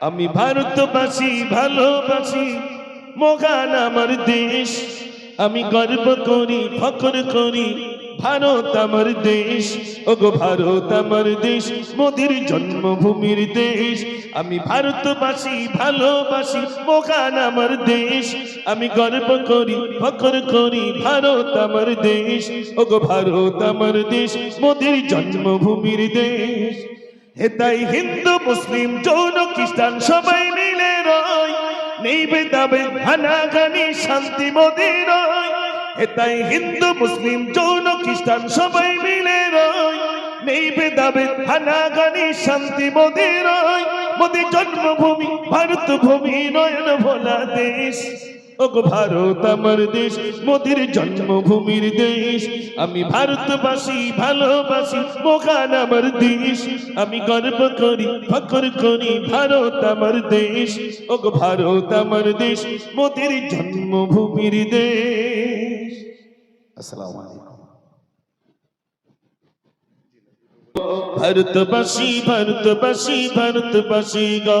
আমি ভারতবাসী, ভালোবাসি মগান আমার দেশ। আমি গর্ব করি, ফখর করি, ভারত আমার দেশ। ওগো ভারত আমার দেশ, মোদির জন্মভূমির দেশ। আমি ভারতবাসী, ভালোবাসি মগান আমার দেশ। আমি গর্ব করি, ফখর করি, ভারত আমার দেশ। ওগো ভারত আমার দেশ, মোদির জন্মভূমির দেশ। হেতাই হিন্দু, মুসলিম জৌন খ্রিস্টান, সবাই মিলে রয়। নেই বেদাবে হানাগানি শান্তি মোদির রয়। হেতাই হিন্দু, মুসলিম জৌন খ্রিস্টান, সবাই মিলে রয়। নেই বেদাবে হানাগানি শান্তি মোদির রয়। মোদি জন্মভূমি ভারত ভূমি নয়ন ভোলা দেশ। ওগো ভারত, আমার দেশ, মোদির জন্মভূমির দেশ। আমি ভারতবাসী, ভালোবাসি মোখান আমার দেশ। আমি গর্ব করি ফকর করি, ভারত আমার দেশ। ওগো ভারত, আমার দেশ, মোদির জন্মভূমির দেশ। আসসালামু আলাইকুম। ভারতবাসী ভারতবাসী ভারতবাসী গো।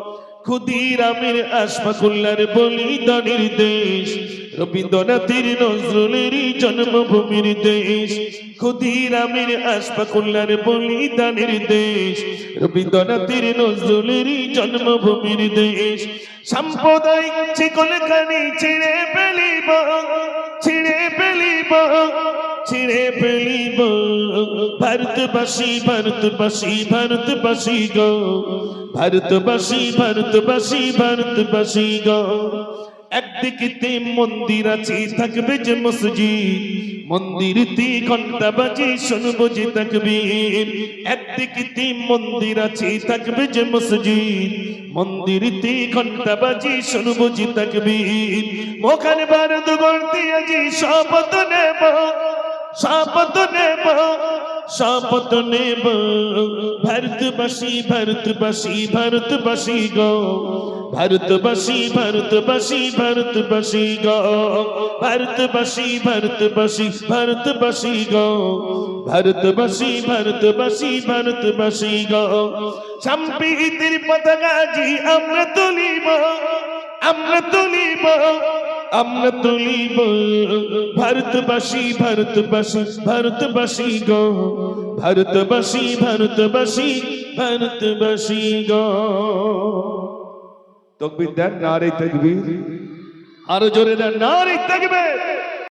ক্ষুদিরামের আশফাকুল্লার বলিদানের দেশ। রবীন্দ্রনাথের নজরুলের জন্মভূমির দেশ। ক্ষুদিরামের আশফাকুল্লার বলিদানের দেশ। রবীন্দ্রনাথের নজরুলের জন্মভূমির দেশ। সাম্প্রদায়িক চিকল ছিঁড়ে ফেলিব ছিঁড়ে ফেলিব। ছিঁড়ে ফেলিব ভারতবাসী ভারতবাসী ভারতবাসী গো, ভারতবাসী ভারতবাসী ভারতবাসী গো। একদিকে মন্দির আছে, থাকবে যে মসজিদ, মন্দিরতে ঘণ্টা বাজে, শুনব যে তাকবীর। একদিকে মন্দির আছে, থাকবে যে মসজিদ, মন্দিরতে ঘণ্টা বাজে, শুনব যে তাকবীর। ওখানে ভারত গড়তে আজি শপথ নেব। শপথ নেব শপথ নেব ভারতবাসী ভারতবাসী ভারতবাসী গো ভারতবাসী ভারতবাসী ভারতবাসী গো ভারতবাসী ভারতবাসী ভারতবাসী গো ভারতবাসী ভারতবাসী ভারতবাসী গো সম্প্রীতির পতাকা জি আমরা তুলিব আমরা তুলিব আমরা তুলিব ভারতবাসী ভারতবাসী ভারতবাসী গো। ভারতবাসী ভারতবাসী ভারতবাসী গো। তকবির দেন নারে তকবীর। আরও জোরে দেন নারে তকবীর।